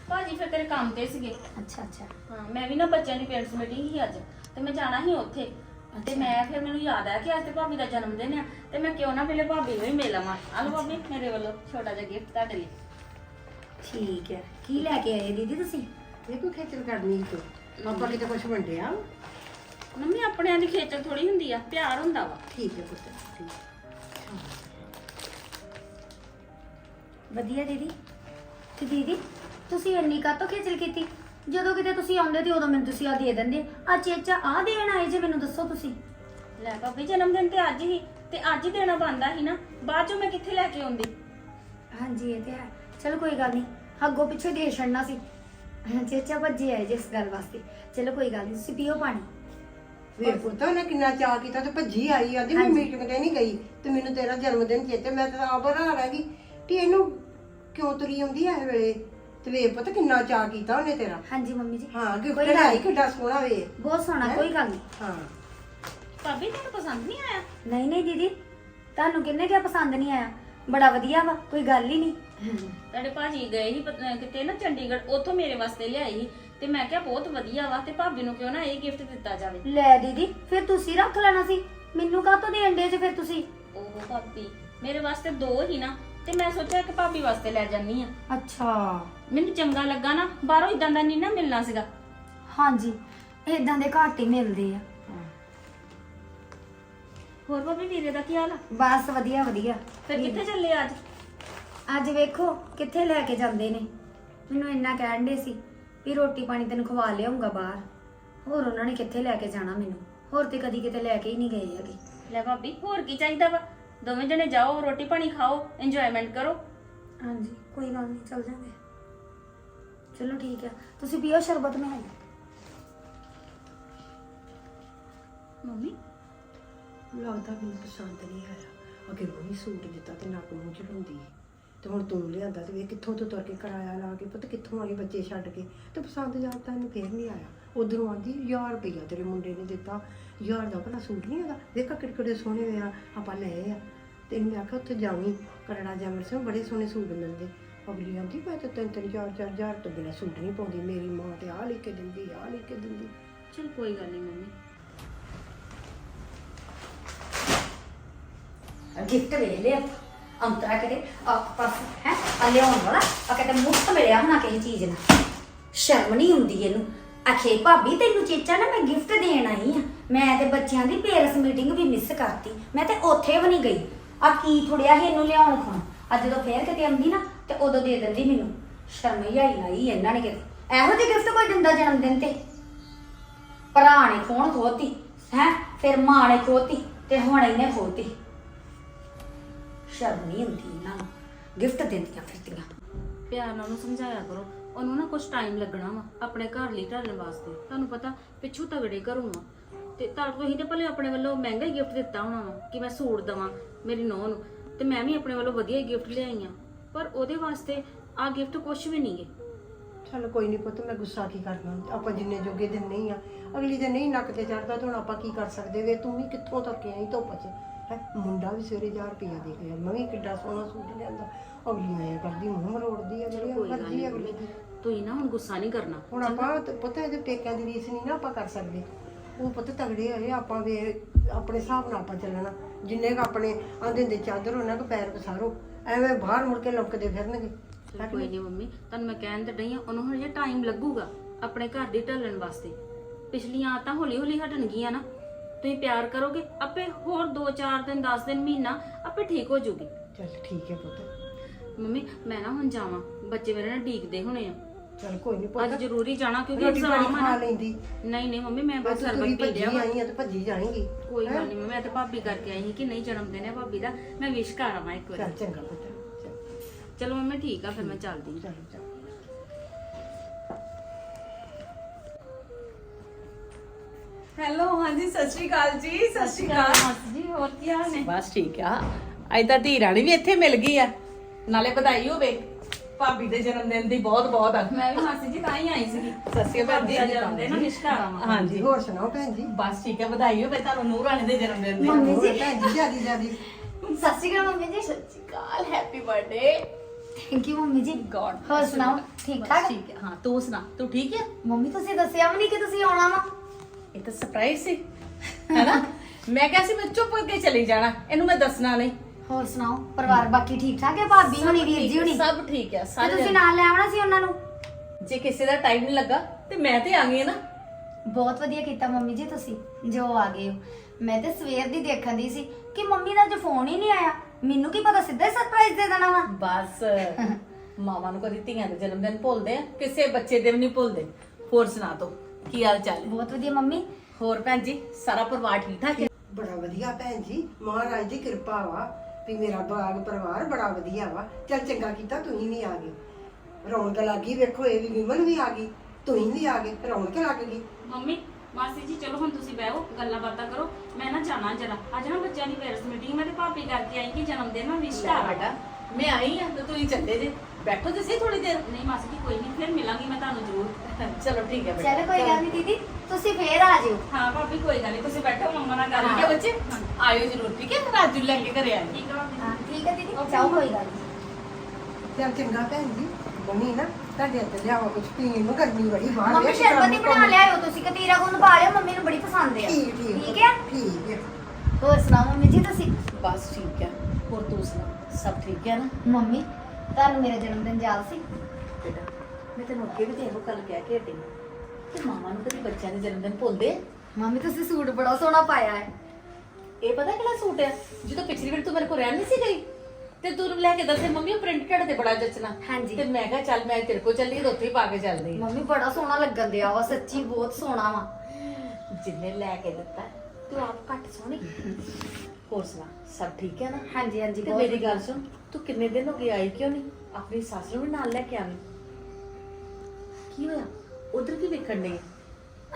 ਭਾਜੀ ਫਿਰ ਤੇਰੇ ਕੰਮ ਤੇ ਸੀਗੇ। ਅੱਛਾ ਅੱਛਾ। ਹਾਂ ਮੈਂ ਵੀ ਨਾ ਬੱਚਿਆਂ ਦੀ ਪੇਰੈਂਟਸ ਮੀਟਿੰਗ ਸੀ ਅੱਜ ਤੇ ਮੈਂ ਜਾਣਾ ਸੀ ਉੱਥੇ। ਤੇ ਮੈਂ ਫਿਰ ਮੈਨੂੰ ਯਾਦ ਆਇਆ ਕਿ ਅੱਜ ਤੇ ਭਾਬੀ ਦਾ ਜਨਮ ਦਿਨ ਆ ਤੇ ਮੈਂ ਕਿਉਂ ਨਾ ਪਹਿਲੇ ਭਾਬੀ ਨੂੰ ਹੀ ਮਿਲ ਆਵਾਂ। ਆਲੋ ਭਾਬੀ ਮੇਰੇ ਵੱਲੋਂ ਛੋਟਾ ਜਿਹਾ ਗਿਫਟ ਤੁਹਾਡੇ ਲਈ। ਠੀਕ ਹੈ। ਕੀ ਲੈ ਕੇ ਆਏ ਦੀਦੀ ਤੁਸੀਂ? ਇਹ ਤੂੰ ਖੇਚਲ ਕਰਨੀ ਤੂੰ। ਆਪਾਂ ਕਿਤੇ ਕੁਝ ਵੰਡਿਆ? ਮੰਮੀ ਆਪਣਿਆਂ ਦੀ ਖੇਚਲ ਥੋੜੀ ਹੁੰਦੀ ਆ ਪਿਆਰ ਹੁੰਦਾ ਵਾ। ਠੀਕ ਹੈ ਪੁੱਤ ਠੀਕ ਵਧੀਆ ਦੀਦੀ। ਤੇ ਦੀਦੀ ਤੁਸੀਂ ਇੰਨੀ ਕਾਤੋਂ ਖੇਚਲ ਕੀਤੀ? ਜਦੋਂ ਕਿਤੇ ਤੁਸੀਂ ਆਉਂਦੇ ਤੇ ਉਦੋਂ ਮੈਨੂੰ ਤੁਸੀਂ ਆ ਦੇ ਦਿੰਦੇ। ਆ ਚੇਚਾ ਆ ਦੇਣ ਆਏ ਜੇ ਮੈਨੂੰ ਦੱਸੋ ਤੁਸੀਂ। ਲੈ ਭਾਬੀ ਜਨਮ ਦਿਨ ਤੇ ਅੱਜ ਹੀ ਤੇ ਅੱਜ ਹੀ ਦੇਣਾ ਬੰਦਾ ਸੀ ਨਾ। ਬਾਅਦ ਚੋਂ ਮੈਂ ਕਿੱਥੇ ਲੈ ਕੇ ਆਉਂਦੀ? ਹਾਂਜੀ ਇਹ ਤੇ ਹੈ। ਚਲੋ ਕੋਈ ਗੱਲ ਨਹੀਂ ਅੱਗੋਂ ਪਿੱਛੇ ਦੇ ਛੱਡਣਾ ਸੀ। ਚੇਚਾ ਭੱਜੇ ਆਏ ਜਿਸ ਗੱਲ ਵਾਸਤੇ। ਚਲੋ ਕੋਈ ਗੱਲ ਨਹੀਂ ਤੁਸੀਂ ਪੀਓ ਪਾਣੀ। ਵੇ ਪੁੱਤ ਉਹਨੇ ਕਿੰਨਾ ਚਾਹ ਕੀਤਾ ਤੇ ਭੱਜੀ ਆਈ ਆਦੀ ਮੈਂ। ਮੀਟਿੰਗ ਤੇ ਨਹੀਂ ਗਈ? ਤੇ ਮੈਨੂੰ ਤੇਰਾ ਜਨਮ ਦਿਨ ਚੇਤੇ ਮੈਂ ਤਾਂ ਆਪ ਹੈਰਾਨ ਰਹਿ ਗਈ। ਕਿ ਇਹਨੂੰ ਕਿਉਂ ਤੁਰੀ ਆਉਂਦੀ ਐ ਇਹ ਵੇਲੇ? ਤੇ ਵੇ ਪੁੱਤ ਕਿੰਨਾ ਚਾਹ ਕੀਤਾ ਉਹਨੇ ਤੇਰਾ। ਹਾਂਜੀ ਮੰਮੀ ਜੀ। ਹਾਂ ਗਿਫਟ ਕੋਈ ਗੱਲ ਲੈ ਨਹੀਂ। ਕਿੱਡਾ ਸੋਹਣਾ ਵੇ। ਬਹੁਤ ਸੋਹਣਾ? ਕੋਈ ਗੱਲ ਨਹੀਂ। ਹਾਂ। ਭਾਬੀ ਤੈਨੂੰ ਪਸੰਦ ਨਹੀਂ ਆਇਆ? ਨਹੀਂ ਨਹੀਂ ਦੀਦੀ ਤੁਹਾਨੂੰ ਕਿੰਨੇ ਕਿਹਾ ਪਸੰਦ ਨਹੀਂ ਆਇਆ? ਬੜਾ ਵਧੀਆ ਵਾ ਕੋਈ ਗੱਲ ਹੀ ਨਹੀਂ। ਤੁਹਾਡੇ ਭਾਜੀ ਗਏ ਸੀ ਪਤ- ਅਹ ਕਿਤੇ ਨਾ ਚੰਡੀਗੜ੍ਹ ਉੱਥੋਂ ਮੇਰੇ ਵਾਸਤੇ ਲਿਆਈ ਸੀ। ਤੇ ਮੈਂ ਕਿਹਾ ਬਹੁਤ ਵਧੀਆ ਵਾ ਤੇ ਭਾਬੀ ਨੂੰ ਕਿਉਂ ਨਾ ਇਹ ਗਿਫਟ ਦਿੱਤਾ ਜਾਵੇ? ਲੈ ਦੀਦੀ ਫਿਰ ਤੁਸੀਂ ਰੱਖ ਲੈਣਾ ਸੀ। ਮੈਨੂੰ ਕਾਹਤੋਂ ਦੇਣ ਦੇ ਜੇ ਫਿਰ ਤੁਸੀਂ? ਉਹ ਭਾਬੀ ਮੇਰੇ ਵਾਸਤੇ ਦੋ ਹੀ ਨਾ। ਤੇ ਮੈਂ ਸੋਚਿਆ ਕਿ ਭਾਬੀ ਵਾਸਤੇ ਲੈ ਜਾਨੀ ਆ। ਅੱਛਾ। ਮੈਨੂੰ ਚੰਗਾ ਲੱਗਾ ਨਾ ਬਾਹਰੋਂ ਇਦਾਂ ਦਾ ਨਹੀਂ ਨਾ ਮਿਲਣਾ ਸੀਗਾ। ਹਾਂਜੀ ਇਦਾਂ ਦੇ ਘੱਟ ਹੀ ਮਿਲਦੇ ਆ। ਹੋਰ ਭਾਬੀ ਵੀਰੇ ਦਾ ਕੀ ਹਾਲ ਆ? ਬਸ ਵਧੀਆ ਵਧੀਆ। ਫਿਰ ਕਿੱਥੇ ਚੱਲੇ ਅੱਜ? ਅੱਜ ਵੇਖੋ ਕਿੱਥੇ ਲੈ ਕੇ ਜਾਂਦੇ ਨੇ। ਮੈਨੂੰ ਇੰਨਾ ਕਹਿਣ ਦੇ ਸੀ ਵੀ ਰੋਟੀ ਪਾਣੀ ਤੈਨੂੰ ਖਵਾ ਲਿਆਉਂਗਾ ਬਾਹਰ। ਹੋਰ ਉਹਨਾਂ ਨੇ ਕਿੱਥੇ ਲੈ ਕੇ ਜਾਣਾ ਮੈਨੂੰ? ਹੋਰ ਤੇ ਕਦੀ ਕਿਤੇ ਲੈ ਕੇ ਹੀ ਨਹੀਂ ਗਏ ਹੈਗੇ। ਲੈ ਭਾਬੀ ਹੋਰ ਕੀ ਚਾਹੀਦਾ ਵਾ? ਦੋਵੇਂ ਜਣੇ ਜਾਓ ਰੋਟੀ ਪਾਣੀ ਖਾਓ ਇੰਜੋਇਮੈਂਟ ਕਰੋ। ਹਾਂਜੀ ਕੋਈ ਗੱਲ ਨਹੀਂ ਚੱਲ ਜਾਂਗੇ। ਚਲੋ ਠੀਕ ਹੈ ਤੁਸੀਂ ਪੀਓ ਸ਼ਰਬਤ ਮੈਂ ਆਈ ਮੰਮੀ? ਲੱਗਦਾ ਮੈਨੂੰ ਪਸੰਦ ਨਹੀਂ ਆਇਆ। ਅੱਗੇ ਉਹ ਵੀ ਸੂਟ ਦਿੱਤਾ ਤੇ ਨੱਕ ਮੂੰਹ ਚੜਾਉਂਦੀ। ਤੇ ਹੁਣ ਤੂੰ ਲਿਆਂਦਾ ਤੇ ਵੇ ਕਿੱਥੋਂ ਤੋਂ ਤੁਰ ਕੇ ਕਰਾਇਆ ਲਾ ਕੇ ਪੁੱਤ ਕਿੱਥੋਂ ਆਏ ਬੱਚੇ ਛੱਡ ਕੇ? ਤੇ ਪਸੰਦ ਜਾਂਦਾ ਇਹਨੂੰ ਫੇਰ ਨਹੀਂ ਆਇਆ। ਉਧਰੋਂ ਆਂਦੀ 1000 ਰੁਪਈਆ ਤੇਰੇ ਮੁੰਡੇ ਨੇ ਦਿੱਤਾ। 1000 ਦਾ ਭਲਾ ਸੂਟ ਨਹੀਂ ਹੈਗਾ। ਵੇਖ ਕਿਹੜੇ ਸੋਹਣੇ ਆ। ਆਪਾਂ ਲਏ ਆ। ਤੇ ਇਹਨੂੰ ਆਖਿਆ ਉੱਥੇ ਜਾਵੀਂ। ਕਰੜਾ ਜਾਵਰ ਸੇ ਬੜੇ ਸੋਹਣੇ ਸੂਟ ਮਿਲਦੇ। ਅਗਲੀ ਆਂਦੀ ਮੈਂ ਤਾਂ ਤਿੰਨ ਤਿੰਨ ਚਾਰ ਚਾਰ ਹਜ਼ਾਰ ਤੋਂ ਬਿਨਾਂ ਸੂਟ ਨਹੀਂ ਪਾਉਂਦੀ। ਮੇਰੀ ਮਾਂ ਤੇ ਆਹ ਲੈ ਕੇ ਦਿੰਦੀ ਆਹ ਲੈ ਕੇ ਦਿੰਦੀ। ਚਲ ਕੋਈ ਗੱਲ ਨਹੀਂ ਮੰਮੀ। ਗਿਫਟ ਵੇਖ ਲਿਆ। ਅੰਤਰਾ ਕਿਤੇ ਆਪਸ ਹੈ? ਆ ਲਿਆਉਣ ਵਾਲਾ। ਆ ਕਿਤੇ ਮੁਫਤ ਮਿਲਿਆ ਹੋਣਾ ਕਿਸੇ ਚੀਜ਼ ਨਾਲ। ਸ਼ਰਮ ਨਹੀਂ ਹੁੰਦੀ ਇਹਨੂੰ। ਆਖੇ ਭਾਬੀ, ਤੈਨੂੰ ਚੇਚਾ ਨਾ ਮੈਂ ਗਿਫਟ ਦੇਣ ਆਈ ਆ। ਮੈਂ ਤੇ ਬੱਚਿਆਂ ਦੀ ਪੇਰੈਂਟਸ ਮੀਟਿੰਗ ਵੀ ਮਿਸ ਕਰਤੀ। ਮੈਂ ਤੇ ਉੱਥੇ ਵੀ ਨਹੀਂ ਗਈ। ਆ ਕੀ ਥੋੜਿਆ ਸੀ ਇਹਨੂੰ ਲਿਆਉਣ ਖਾਣ। ਅੱਜ ਜਦੋਂ ਫੇਰ ਕਿਤੇ ਆਉਂਦੀ ਨਾ, ਤੇ ਉਦੋਂ ਦੇ ਦਿੰਦੀ ਮੈਨੂੰ। ਸ਼ਰਮ ਹੀ ਆਈ ਲਾਈ ਇਹਨਾਂ ਨੇ ਕਿਤੇ। ਇਹੋ ਜਿਹੀ ਗਿਫਟ ਕੋਈ ਦਿੰਦਾ ਜਨਮ ਦਿਨ ਤੇ? ਭਰਾ ਨੇ ਖੋਣ ਖੋਤੀ ਹੈ? ਫਿਰ ਮਾਂ ਨੇ ਖੋਤੀ ਤੇ ਹੁਣ ਇਹਨੇ ਖੋਤੀ ਸ਼ਰਮ ਨਹੀਂ ਹੁੰਦੀ ਇਹਨਾਂ ਨੂੰ। ਗਿਫਟ ਦਿੰਦੀਆਂ ਫਿਰਦੀਆਂ। ਪਿਆਰ ਨਾਲ ਉਹਨੂੰ ਸਮਝਾਇਆ ਕਰੋ। ਉਹਨੂੰ ਨਾ ਕੁਝ ਟਾਈਮ ਲੱਗਣਾ ਵਾ ਆਪਣੇ ਘਰ ਲਈ ਢਾਲਣ ਵਾਸਤੇ। ਤੁਹਾਨੂੰ ਪਤਾ ਪਿੱਛੋਂ ਤਗੜੇ ਘਰੋਂ ਆ। ਤੇ ਤਾਂ ਤੁਸੀਂ ਤੇ ਭਲੇ ਆਪਣੇ ਵੱਲੋਂ ਮਹਿੰਗਾ ਹੀ ਗਿਫਟ ਦਿੱਤਾ ਹੋਣਾ ਵਾ ਕਿ ਮੈਂ ਸੂਟ ਦਵਾਂ ਮੇਰੀ ਨੂੰਹ ਨੂੰ। ਤੇ ਮੈਂ ਵੀ ਆਪਣੇ ਵੱਲੋਂ ਵਧੀਆ ਗਿਫਟ ਲਿਆਈ ਆ। ਪਰ ਉਹਦੇ ਵਾਸਤੇ ਆ ਗਿਫਟ ਕੁਝ ਵੀ ਨਹੀਂ ਗੇ। ਚੱਲ ਕੋਈ ਨਹੀਂ ਪੁੱਤ ਮੈਂ ਗੁੱਸਾ ਕੀ ਕਰਨਾ? ਆਪਾਂ ਜਿੰਨੇ ਜੋਗੇ ਦਿਨ ਨਹੀਂ ਆ ਅਗਲੀ ਦੇ ਨਹੀਂ ਨੱਕ ਤੇ ਚੜਦਾ ਤਾਂ ਹੁਣ ਆਪਾਂ ਕੀ ਕਰ ਸਕਦੇ ਵੇ? ਤੂੰ ਵੀ ਕਿੱਥੋਂ ਤੱਕ ਆਈ ਧੁੱਪ 'ਚ? ਹੈ ਮੁੰਡਾ ਵੀ ਸਵੇਰੇ 1000 ਰੁਪਇਆ ਦੇ ਗਿਆ ਮੈਂ ਵੀ ਕਿੱਡਾ ਸੋਹਣਾ ਸੂਟ ਲਿਆਂਦਾ। ਅਗਲੀ ਆਇਆ ਕਰਦੀ ਮੂੰਹ ਮਰੋੜਦੀ ਆ ਜਿਹੜੀ ਮਰਜ਼ੀ ਅਗਲੀ ਦੀ। ਤੁਸੀਂ ਨਾ ਹੁਣ ਗੁੱਸਾ ਨਹੀਂ ਕਰਨਾ। ਹੁਣ ਆਪਾਂ ਤੇ ਪਤਾ ਇਹਦੇ ਪੇਕਿਆਂ ਦੀ ਰੀਸ ਨਹੀਂ ਨਾ ਆਪਾਂ ਕਰ ਸਕਦੇ। ਉਹ ਪੁੱਤ ਤਗੜੇ ਹੋਏ ਆਪਾਂ ਵੇ ਆਪਣੇ ਹਿਸਾਬ ਨਾਲ ਆਪਾਂ ਚੱਲਣਾ। ਜਿੰਨੇ ਕੁ ਆਪਣੇ ਆਂਦੇ ਹੁੰਦੇ ਚਾਦਰ ਉਹਨਾਂ ਕੋ ਪੈਰ ਪਸਾਰੋ। ਐਵੇਂ ਬਾਹਰ ਮੁੜ ਕੇ ਲੁਕਦੇ ਫਿਰਨਗੇ। ਚਲੋ ਕੋਈ ਨਹੀਂ? ਮੰਮੀ ਤੁਹਾਨੂੰ ਮੈਂ ਕਹਿਣ ਤੇ ਡਈ ਆ ਉਹਨੂੰ ਹਜੇ ਟਾਈਮ ਲੱਗੂਗਾ ਆਪਣੇ ਘਰ ਦੀ ਢਲਣ ਵਾਸਤੇ। ਪਿਛਲੀਆਂ ਆਦਤਾਂ ਹੌਲੀ ਹੌਲੀ ਹਟਣਗੀਆਂ ਨਾ। ਤੁਸੀਂ ਪਿਆਰ ਕਰੋਗੇ ਆਪੇ ਹੋਰ 2-4 ਦਿਨ 10 ਦਿਨ ਮਹੀਨਾ ਆਪੇ ਠੀਕ ਹੋ ਜਾਊਗੀ ਚੱਲ ਠੀਕ ਹੈ ਪੁੱਤ। ਮੰਮੀ ਮੈਂ ਨਾ ਹੁਣ ਜਾਵਾਂ। ਬੱਚੇ ਮੇਰੇ ਨਾਲ ਡੀਕਦੇ ਹੋਣੇ ਆ। ਚੱਲ ਕੋਈ ਨਹੀਂ ਅੱਜ ਪੁੱਤ ਜ਼ਰੂਰੀ ਜਾਣਾ ਕਿਉਂਕਿ ਰੋਟੀ ਪਾਣੀ ਐਗਜ਼ਾਮ ਆ ਖਾ ਨਾ ਲੈਂਦੀ। ਨਹੀਂ ਨਹੀਂ ਮੰਮੀ ਮੈਂ ਬਸ ਬਸ ਤੂੰ ਸਰਬਤ ਪੀ ਭੱਜੀ ਲਿਆ ਵਾ। ਆਈ ਆ ਤੇ ਭੱਜੀ ਜਾਏਂਗੀ। ਕੋਈ ਗੱਲ ਨਹੀਂ ਮੈਂ ਤੇ ਭਾਬੀ ਕਰਕੇ ਆਈ ਸੀ ਕਿ ਨਹੀਂ ਜਨਮ ਦਿਨ ਹੈ ਭਾਬੀ ਦਾ। ਮੈਂ ਵਿਸ਼ ਕਰ ਆਵਾਂ ਇੱਕ ਚੱਲ ਵਾਰੀ ਚੰਗਾ ਪੁੱਤ ਚੱਲ। ਚਲੋ ਮੰਮੀ ਠੀਕ ਆ ਫਿਰ ਮੈਂ ਚੱਲਦੀ ਹਾਂ। ਚੱਲ ਚੱਲ। ਹੈਲੋ ਹਾਂਜੀ ਸਤਿ ਸ਼੍ਰੀ ਅਕਾਲ ਜੀ ਸਤਿ ਸ਼੍ਰੀ ਅਕਾਲ ਮਾਸੀ ਜੀ ਹੋਰ ਕੀ ਹਾਲ ਨੇ? ਬਸ ਠੀਕ ਆ। ਅੱਜ ਤਾਂ ਧੀ ਰਾਣੀ ਵੀ ਇੱਥੇ ਮਿਲ ਗਈ ਆ। ਨਾਲੇ ਵਧਾਈ ਹੋਵੇ। ਭਾਬੀ ਦੇ ਜਨਮ ਦਿਨ ਦੀ ਬਹੁਤ ਬਹੁਤ ਆ। ਮੈਂ ਵੀ ਮਾਸੀ ਜੀ ਤਾਂ ਹੀ ਆਈ ਸੀਗੀ। ਸਤਿ ਸ਼੍ਰੀ ਅਕਾਲ ਭਾਬੀ ਦਾ ਜਨਮ ਦਿਨ ਵਿਸ਼ ਕਰ ਆਵਾਂ ਹਾਂਜੀ। ਹੋਰ ਸੁਣਾਓ ਭੈਣ ਜੀ? ਬਸ ਠੀਕ ਹੈ ਵਧਾਈ ਹੋਵੇ ਤੁਹਾਨੂੰ ਨੂਰ ਰਾਣੀ ਦੇ ਜਨਮ ਦਿਨ ਦੀ। ਮੰਮੀ ਜੀ। ਭੈਣ ਜੀ ਜਿਆਦੀ ਜਿਆਦੀ ਸਤਿ ਸ਼੍ਰੀ ਅਕਾਲ ਮੰਮੀ ਜੀ ਸਤਿ ਸ਼੍ਰੀ ਅਕਾਲ happy birthday thank you mummy ji. God ਹੋਰ ਸੁਣਾਓ? ਠੀਕ ਠਾਕ? ਠੀਕ ਹੈ ਹਾਂ ਤੂੰ ਸੁਣਾ ਤੂੰ ਠੀਕ ਹੈ ਮੰਮੀ ਤੁਸੀਂ ਦੱਸਿਆ ਵੀ ਨਹੀਂ ਕਿ ਤੁਸੀਂ ਆਉਣਾ ਵਾ? ਇਹ ਤਾਂ ਸਰਪ੍ਰਾਈਜ਼ ਸੀ। ਹੈਨਾ? ਮੈਂ ਕਿਹਾ ਸੀ ਮੈਂ ਚੁੱਪ ਕਰਕੇ ਚਲੀ ਜਾਣਾ ਇਹਨੂੰ ਮੈਂ ਦੱਸਣਾ ਨਹੀਂ। ਹੋਰ ਸੁਣਾਓ? ਪਰਿਵਾਰ ਬਾਕੀ ਠੀਕ ਠਾਕ ਹੈ? ਭਾਬੀ ਹੁਣੀ ਵੀਰ ਜੀ ਹੁਣੀ? ਸਭ ਠੀਕ ਹੈ ਤੇ ਸਾਰੇ ਤੁਸੀਂ। ਨਾਲ ਲੈ ਆਉਣਾ ਸੀ ਉਹਨਾਂ ਨੂੰ? ਜੇ ਕਿਸੇ ਦਾ ਟਾਈਮ ਨਹੀਂ ਲੱਗਾ ਤੇ ਮੈਂ ਤੇ ਆ ਗਈ ਹਾਂ ਨਾ। ਬਹੁਤ ਵਧੀਆ ਕੀਤਾ ਮੰਮੀ ਜੀ ਤੁਸੀਂ ਜੋ ਆ ਗਏ ਹੋ। ਮੈਂ ਤੇ ਸਵੇਰ ਦੀ ਦੇਖਣ ਦੀ ਸੀ ਕਿ ਮੰਮੀ ਦਾ ਜੋ ਫੋਨ ਹੀ ਨਹੀਂ ਆਇਆ। ਮੈਨੂੰ ਕੀ ਪਤਾ ਸਿੱਧਾ ਹੀ ਸਰਪ੍ਰਾਈਜ਼ ਦੇ ਦੇਣਾ ਵਾ? ਬਸ। ਮਾਵਾਂ ਨੂੰ ਕਦੀ ਧੀਆਂ ਦੇ ਜਨਮ ਦਿਨ ਭੁੱਲਦੇ ਆ ਕਿਸੇ ਬੱਚੇ ਦੇ ਵੀ ਨਹੀਂ ਭੁੱਲਦੇ। ਹੋਰ ਸੁਣਾ ਤੋ ਕੀ ਹਾਲ ਚਾਲ ਹੈ? ਬਹੁਤ ਵਧੀਆ ਮੰਮੀ। ਹੋਰ ਭੈਣ ਜੀ ਸਾਰਾ ਪਰਿਵਾਰ ਠੀਕ ਠਾਕ ਹੈ? ਬੜਾ ਵਧੀਆ ਭੈਣ ਜੀ ਮਹਾਰਾਜ ਦੀ ਕਿਰਪਾ ਵਾ। ਵੀ ਮੇਰਾ ਬਾਗ ਪਰਿਵਾਰ ਬੜਾ ਵਧੀਆ ਵਾ। ਚੱਲ ਚੰਗਾ ਕੀਤਾ ਤੁਸੀਂ ਵੀ ਆ ਗਏ। ਰੌਣਕ ਲੱਗ ਗਈ ਵੇਖੋ ਇਹ ਵੀ ਵਿਮਲ ਵੀ ਆ ਗਈ ਤੁਸੀਂ ਵੀ ਆ ਗਏ ਰੌਣਕ ਲੱਗ ਗਈ। ਮੰਮੀ ਮਾਸੀ ਜੀ ਚਲੋ ਹੁਣ ਤੁਸੀਂ ਬਹਿਓ ਗੱਲਾਂ ਬਾਤਾਂ ਕਰੋ। ਮੈਂ ਨਾ ਜਾਣਾ ਜਰਾ। ਅੱਜ ਨਾ ਬੱਚਿਆਂ ਦੀ ਪੇਰੈਂਟਸ ਮੀਟਿੰਗ ਮੈਂ ਤੇ ਭਾਬੀ ਕਰਕੇ ਆਈ ਕਿ ਜਨਮ ਦਿਨ ਮੈਂ ਵਿਸ਼ ਕਰ ਬੇਟਾ ਮੈਂ ਆਈ ਆ ਤੇ ਤੁਸੀਂ ਚੱਲੇ ਜੇ। ਬੈਠੋ ਤੇ ਸਹੀ ਥੋੜੀ ਦੇਰ। ਨਹੀਂ ਮਾਸੀ ਜੀ ਕੋਈ ਨਹੀਂ ਫਿਰ ਮਿਲਾਂਗੀ ਮੈਂ ਤੁਹਾਨੂੰ ਜ਼ਰੂਰ। ਚਲੋ ਠੀਕ ਹੈ ਬੇਟਾ। ਚਲੋ ਕੋਈ ਗੱਲ ਨਹੀਂ ਦੀਦੀ ਤੁਸੀਂ ਫੇਰ ਆ ਜਿਓ। ਹਾਂ ਭਾਬੀ ਕੋਈ ਗੱਲ ਨਹੀਂ ਤੁਸੀਂ ਬੈਠੋ ਮੰਮਾ ਨਾਲ ਗੱਲ ਹੈ। ਬੱਚੇ। ਆਇਓ ਜ਼ਰੂਰ ਠੀਕ ਹੈ ਰਾਜੂ ਲੈ ਕੇ ਘਰੇ ਆਇਓ ਠੀਕ ਆ ਹਾਂ ਠੀਕ ਹੈ ਦੀਦੀ ਚਾਹੋ ਕੋਈ ਗੱਲ ਨਹੀਂ। ਚੱਲ ਚੰਗਾ ਭੈਣ ਜੀ ਬਣੀ ਨਾ ਤੁਹਾਡੇ ਹੱਥ ਲਿਆਵਾ ਕੁਝ ਪੀਣ ਨੂੰ ਗਰਮੀ ਬੜੀ ਬਾਹਰ ਮੰਮੀ ਵੇਖ ਸ਼ਰਬਤ ਹੀ ਬਣਾ ਲਿਆਇਓ ਤੁਸੀਂ ਕਤੀਰਾ ਗੁੰਦ ਪਾ ਲਿਓ ਮੰਮੀ ਨੂੰ ਬੜੀ ਪਸੰਦ ਆ। ਠੀਕ ਠੀਕ ਠੀਕ ਹੈ? ਠੀਕ ਹੈ। ਹੋਰ ਸੁਣਾਓ ਮੰਮੀ ਜੀ ਤੁਸੀਂ? ਬਸ ਠੀਕ ਹੈ ਹੋਰ ਤੂੰ ਸੁਣਾ ਸਭ ਠੀਕ ਹੈ ਨਾ? ਮੰਮੀ ਤੁਹਾਨੂੰ ਮੇਰਾ ਜਨਮ ਦਿਨ ਯਾਦ ਸੀ ਮੈਂ ਤੈਨੂੰ ਅੱਗੇ ਵੀ ਤੇ ਇਹੋ ਗੱਲ ਕਹਿ ਕੇ ਹਟੀ ਕਿ ਮਾਮਾ ਨੂੰ ਕਦੀ ਬੱਚਿਆਂ ਦੇ ਜਨਮ ਦਿਨ ਭੁੱਲਦੇ? ਮੰਮੀ ਤੁਸੀਂ ਸੂਟ ਬੜਾ ਸੋਹਣਾ ਪਾਇਆ ਹੈ ਇਹ ਪਤਾ ਕਿਹੜਾ ਸੂਟ ਹੈ ਜਦੋਂ ਪਿਛਲੀ ਵਾਰ ਤੂੰ ਮੇਰੇ ਕੋਲ ਰਹਿਣ ਨਹੀਂ ਸੀ ਗਈ ਤੇ ਤੂੰ ਲੈ ਕੇ ਦੱਸੇ ਮੰਮੀ ਉਹ ਪ੍ਰਿੰਟ ਤੁਹਾਡੇ ਤੇ ਬੜਾ ਜਚਣਾ ਹਾਂਜੀ। ਤੇ ਮੈਂ ਕਿਹਾ ਚੱਲ ਮੈਂ ਤੇਰੇ ਕੋਲ ਚੱਲੀ ਤੇ ਉੱਥੇ ਹੀ ਪਾ ਕੇ ਚੱਲਦੀ। ਮੰਮੀ ਬੜਾ ਸੋਹਣਾ ਲੱਗਣ ਦਿਆ ਵਾ ਸੱਚੀ ਬਹੁਤ ਸੋਹਣਾ ਵਾ ਜਿੰਨੇ ਲੈ ਕੇ ਦਿੱਤਾ ਤੂੰ ਆਪ ਘੱਟ ਸੋਹਣੀ ਹੋਰ ਸੁਣਾ? ਸਭ ਠੀਕ ਹੈ ਨਾ? ਹਾਂਜੀ ਹਾਂਜੀ ਤੇ ਬਹੁਤ ਮੇਰੀ ਗੱਲ ਸੁਣ ਤੂੰ ਕਿੰਨੇ ਦਿਨ ਹੋ ਗਏ ਆਈ ਕਿਉਂ ਨਹੀਂ? ਆਪਣੀ ਸੱਸ ਨੂੰ ਵੀ ਨਾਲ ਲੈ ਕੇ ਆਵੀਂ। ਕੀ ਹੋਇਆ? ਉਧਰ ਕੀ ਵੇਖਣ ਨਹੀਂ